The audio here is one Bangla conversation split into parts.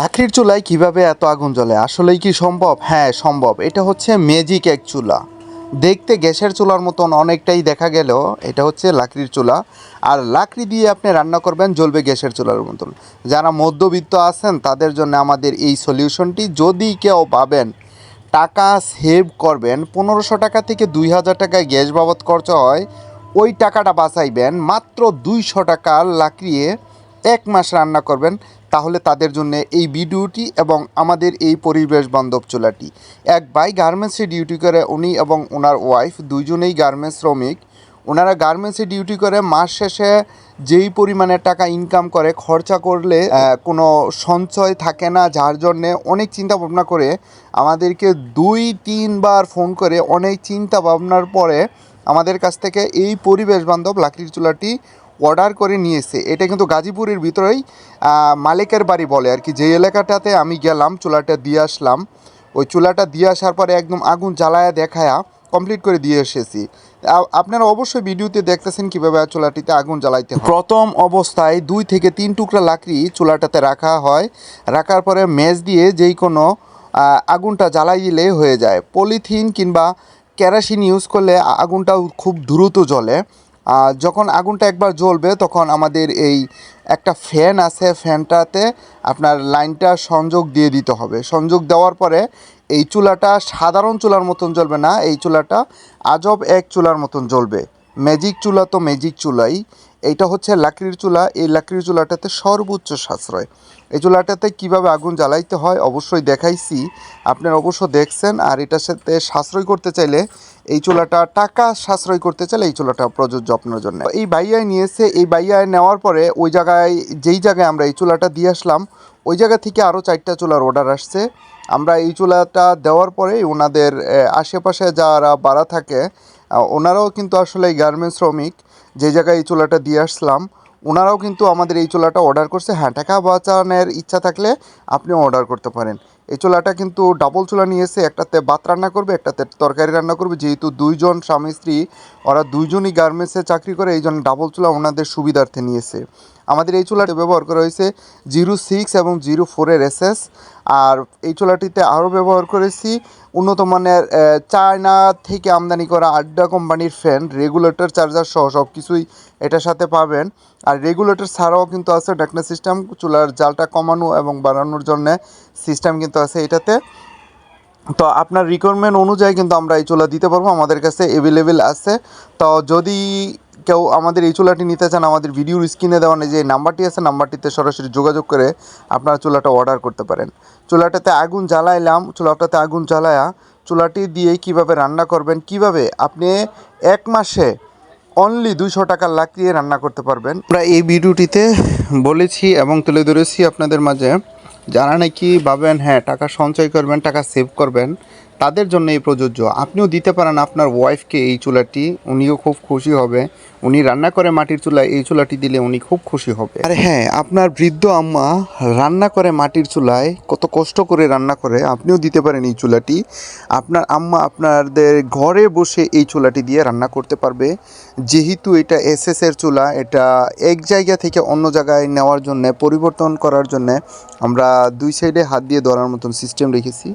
লাকড়ির চুলায় কীভাবে এত আগুন জ্বলে? আসলেই কি সম্ভব? হ্যাঁ সম্ভব। এটা হচ্ছে ম্যাজিক এক চুলা। দেখতে গ্যাসের চুলার মতন অনেকটাই দেখা গেলেও এটা হচ্ছে লাকড়ির চুলা। আর লাকড়ি দিয়ে আপনি রান্না করবেন জ্বলবে গ্যাসের চুলার মতন। যারা মধ্যবিত্ত আছেন, তাদের জন্য আমাদের এই সলিউশনটি যদি কেউ পাবেন টাকা সেভ করবেন, পনেরোশো টাকা থেকে দুই হাজার টাকায় গ্যাস বাবদ খরচা হয়, ওই টাকাটা বাঁচাইবেন। মাত্র দুইশো টাকার লাকড়িয়ে এক মাস রান্না করবেন। তাহলে তাদের জন্য এই ভিডিওটি এবং আমাদের এই পরিবেশ বান্ধব চুলাটি। এক ভাই গার্মেন্টসে ডিউটি করে, উনি এবং ওনার ওয়াইফ দুইজনেই গার্মেন্টস শ্রমিক। ওনারা গার্মেন্টসে ডিউটি করে, মাস শেষে যেই পরিমাণে টাকা ইনকাম করে, খরচা করলে কোনো সঞ্চয় থাকে না, যার জন্যে অনেক চিন্তা ভাবনা করে আমাদেরকে দুই, তিনবার ফোন করে অনেক চিন্তা ভাবনার পরে আমাদের কাছ থেকে এই পরিবেশ বান্ধব লাকড়ির চুলাটি অর্ডার করে নিয়েছে এটা কিন্তু গাজীপুরের ভিতরেই মালিকের বাড়ি বলে আর কি। যে এলাকাটাতে আমি গেলাম, চুলাটা দিয়ে আসলাম। ওই চুলাটা দিয়ে আসার পরে একদম আগুন জ্বালায়া দেখায়া কমপ্লিট করে দিয়ে এসেছি। আপনারা অবশ্যই ভিডিওতে দেখতেছেন কীভাবে চুলাটিতে আগুন জ্বালাইতে প্রথম অবস্থায় দুই থেকে তিন টুকরা লাকড়ি চুলাটাতে রাখা হয়। রাখার পরে মেজ দিয়ে যেই কোনো আগুনটা জ্বালাই দিলে হয়ে যায়। পলিথিন কিংবা কেরাসিন ইউজ করলে আগুনটাও খুব দ্রুত জ্বলে। যখন আগুনটা একবার জ্বলবে, তখন আমাদের এই একটা ফ্যান আছে, ফ্যানটাতে আপনার লাইনটা সংযোগ দিয়ে দিতে হবে। সংযোগ দেওয়ার পরে এই চুলাটা সাধারণ চুলার মতন জ্বলবে না, এই চুলাটা আজব এক চুলার মতন জ্বলবে। ম্যাজিক চুলা তো ম্যাজিক চুলাই। এইটা হচ্ছে লাকড়ির চুলা। এই লাকড়ির চুলাটাতে সর্বোচ্চ সাশ্রয়। এই চুলাটাতে কীভাবে আগুন জ্বালাইতে হয় অবশ্যই দেখাইছি। আপনারা অবশ্য দেখছেন, আর এটার সাথে সাশ্রয় করতে চাইলে এই চুলাটা টাকা সাশ্রয় করতে চাইলে এই চুলাটা প্রযোজ্য আপনার জন্য। এই বাইয়ায় নিয়েছে এই বাইয়ায় নেওয়ার পরে ওই জায়গায়, যেই জায়গায় আমরা এই চুলাটা দিয়ে আসলাম, ওই জায়গা থেকে আরও চারটা চুলার অর্ডার আসছে। আমরা এই চুলাটা দেওয়ার পরে ওনাদের আশেপাশে যারা বাড়া থাকে ওনারাও কিন্তু আসলে গার্মেন্টস শ্রমিক, যে জায়গায় এই চুলাটা দিয়ে আসলাম, ওনারাও কিন্তু আমাদের এই চুলাটা অর্ডার করছে। হ্যাঁ টাকা বাঁচানোর ইচ্ছা থাকলে আপনিও অর্ডার করতে পারেন। এই চোলাটা কিন্তু ডাবল চুলা নিয়েছে একটাতে ভাত রান্না করবে, একটাতে তরকারি রান্না করবে। যেহেতু দুইজন স্বামী স্ত্রী, ওরা দুইজনই গার্মেন্টসে চাকরি করে এই জন্য ডাবল চোলা ওনাদের সুবিধার্থে নিয়েছে আমাদের এই চুলাটি ব্যবহার করা হয়েছে জিরো সিক্স এবং জিরো ফোরের এসএস। আর এই চুলাটিতে আরও ব্যবহার করেছি উন্নত মানের চায়না থেকে আমদানি করা আড্ডা কোম্পানির ফ্যান, রেগুলেটর, চার্জার সহ সব কিছুই এটার সাথে পাবেন। আর রেগুলেটর ছাড়াও কিন্তু আছে ডাকনা সিস্টেম, চুলার জালটা কমানো এবং বাড়ানোর জন্য সিস্টেম কিন্তু আছে এটাতে। তো আপনার রিকোয়ারমেন্ট অনুযায়ী কিন্তু আমরা এই চুলা দিতে পারব, আমাদের কাছে অ্যাভেলেবেল আছে। তো যদি কেউ আমাদের এই চুলাটি নিতে চান, আমাদের ভিডিওর স্ক্রিনে দেওয়া যে নাম্বারটি আছে, নাম্বারটিতে সরাসরি যোগাযোগ করে আপনারা চুলাটা অর্ডার করতে পারেন। চুলাটাতে আগুন জ্বালাইলাম, চুলাটাতে আগুন জ্বালায়া চুলাটি দিয়ে কীভাবে রান্না করবেন, কীভাবে আপনি এক মাসে অনলি দুইশো টাকার লাকড়িয়ে রান্না করতে পারবেন। আমরা এই ভিডিওটিতে বলেছি এবং তুলে ধরেছি আপনাদের মাঝে, যারা নাকি ভাবেন হ্যাঁ টাকা সঞ্চয় করবেন, টাকা সেভ করবেন তাদের জন্য এই প্রযোজ্য। আপনিও দিতে পারেন আপনার ওয়াইফকে এই চুলাটি, উনিও খুব খুশি হবে। উনি রান্না করে মাটির চুলায় এই চুলাটি দিলে উনি খুব খুশি হবে। আর হ্যাঁ আপনার বৃদ্ধ আম্মা রান্না করে মাটির চুলায়, কত কষ্ট করে রান্না করে, আপনিও দিতে পারেন এই চুলাটি। আপনার আম্মা আপনাদের ঘরে বসে এই চুলাটি দিয়ে রান্না করতে পারবে। যেহেতু এটা এসএস এর চুলা, এটা এক জায়গা থেকে অন্য জায়গায় নেওয়ার জন্য, পরিবর্তন করার জন্য আমরা দুই সাইডে হাত দিয়ে ধরার মতন সিস্টেম রেখেছি।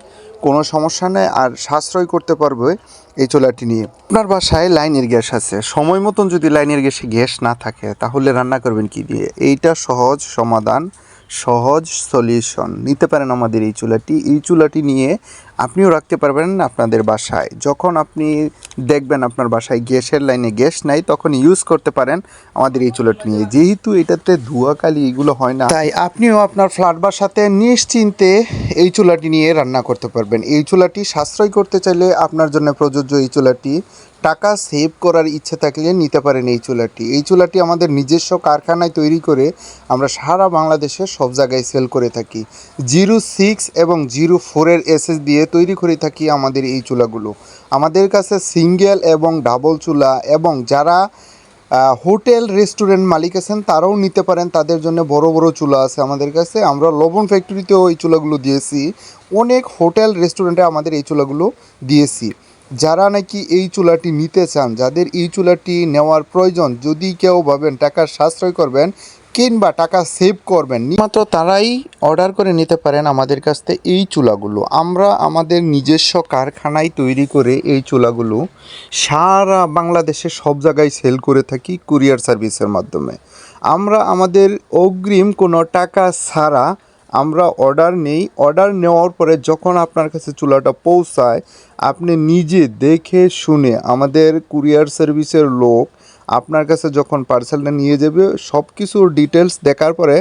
কোনো সমস্যা নেই আর সাশ্রয় করতে পারবে এই চুলাটি নিয়ে। আপনার বাসায় লাইনের গ্যাস আছে। সময় মতন যদি লাইনের গ্যাসে গ্যাস না থাকে, তাহলে রান্না করবেন কি দিয়ে? এইটা সহজ সমাধান, সহজ সলিউশন। নিতে পারেন আমাদের এই চুলাটি। এই চুলাটি নিয়ে আপনিও রাখতে পারবেন আপনাদের বাসায়। যখন আপনি দেখবেন আপনার বাসায় গ্যাসের লাইনে গ্যাস নাই, তখন ইউজ করতে পারেন আমাদের এই চুলাটি নিয়ে। যেহেতু এটাতে ধোঁয়াকালি এগুলো হয় না, তাই আপনিও আপনার ফ্ল্যাট বাসাতে নিশ্চিন্তে এই চুলাটি নিয়ে রান্না করতে পারবেন। এই চুলাটি সাশ্রয় করতে চাইলে আপনার জন্য প্রযোজ্য এই চুলাটি। টাকা সেভ করার ইচ্ছে থাকলে নিতে পারেন এই চুলাটি। এই চুলাটি আমাদের নিজস্ব কারখানায় তৈরি করে আমরা সারা বাংলাদেশে সব জায়গায় সেল করে থাকি। জিরো সিক্স এবং জিরো ফোরের এসএস দিয়ে তৈরি করে থাকি আমাদের এই চুলাগুলো। আমাদের কাছে সিঙ্গেল এবং ডাবল চুলা এবং যারা হোটেল, রেস্টুরেন্ট মালিক আছেন, তারাও নিতে পারেন। তাদের জন্য বড় বড় চুলা আছে আমাদের কাছে। আমরা লবণ ফ্যাক্টরিতেও এই চুলাগুলো দিয়েছি। অনেক হোটেল, রেস্টুরেন্টে আমাদের এই চুলাগুলো দিয়েছি। যারা নাকি এই চুলাটি নিতে চান, যাদের এই চুলাটি নেওয়ার প্রয়োজন, যদি কেউ ভাবেন টাকার সাশ্রয় করবেন কিংবা টাকা সেভ করবেন। মাত্র তারাই অর্ডার করে নিতে পারেন আমাদের কাছ থেকে এই চুলাগুলো। আমরা আমাদের নিজস্ব কারখানায় তৈরি করে এই চুলাগুলো সারা বাংলাদেশে সব জায়গায় সেল করে থাকি কুরিয়ার সার্ভিসের মাধ্যমে। আমরা আমাদের অগ্রিম কোনো টাকা ছাড়া আমরা অর্ডার নেই। অর্ডার নেওয়ার পরে যখন আপনার কাছে চুলাটা পৌঁছায়, আপনি নিজে দেখে শুনে আমাদের কুরিয়ার সার্ভিসের লোক আপনার কাছে যখন পার্সেলটা নিয়ে যাবে সব কিছুর ডিটেলস দেখার পরে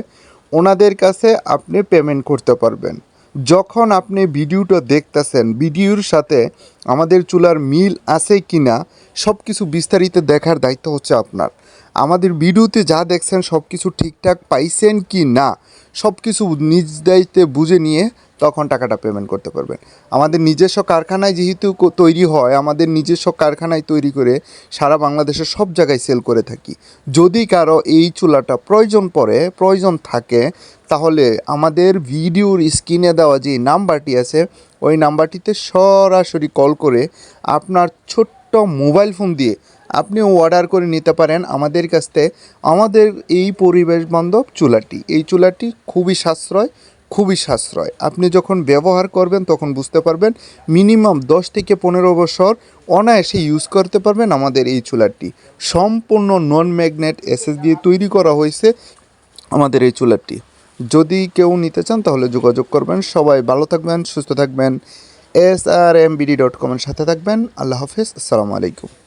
ওনাদের কাছে আপনি পেমেন্ট করতে পারবেন। যখন আপনি ভিডিওটা দেখতেছেন ভিডিওর সাথে আমাদের চুলার মিল আছে কি না সব কিছু বিস্তারিত দেখার দায়িত্ব হচ্ছে আপনার। আমাদের ভিডিওতে যা দেখছেন সব কিছু ঠিকঠাক পাইছেন কি না সব কিছু নিজ দায়িত্বে বুঝে নিয়ে তখন টাকাটা পেমেন্ট করতে পারবেন। আমাদের নিজস্ব কারখানায় যেহেতু তৈরি হয়, আমাদের নিজস্ব কারখানায় তৈরি করে সারা বাংলাদেশের সব জায়গায় সেল করে থাকি। যদি কারও এই চুলাটা প্রয়োজন পড়ে, প্রয়োজন থাকে, তাহলে আমাদের ভিডিওর স্ক্রিনে দেওয়া যে নাম্বারটি আছে, ওই নাম্বারটিতে সরাসরি কল করে আপনার ছোট্ট মোবাইল ফোন দিয়ে আপনিও অর্ডার করে নিতে পারেন আমাদের কাছ থেকে। আমাদের এই পরিবেশ বান্ধব চুলাটি। এই চুলাটি খুবই সাশ্রয় খুবই সাশ্রয়। আপনি যখন ব্যবহার করবেন তখন বুঝতে পারবেন মিনিমাম দশ থেকে পনেরো বছর অনায়াসে ইউজ করতে পারবেন আমাদের এই চুলাটি। সম্পূর্ণ নন ম্যাগনেট এসএস দিয়ে তৈরি করা হয়েছে আমাদের এই চুলাটি। যদি কেউ নিতে চান তাহলে যোগাযোগ করবেন। সবাই ভালো থাকবেন, সুস্থ থাকবেন। S R M BD dot কমের সাথে থাকবেন। আল্লাহ হাফেজ। আসসালামু আলাইকুম।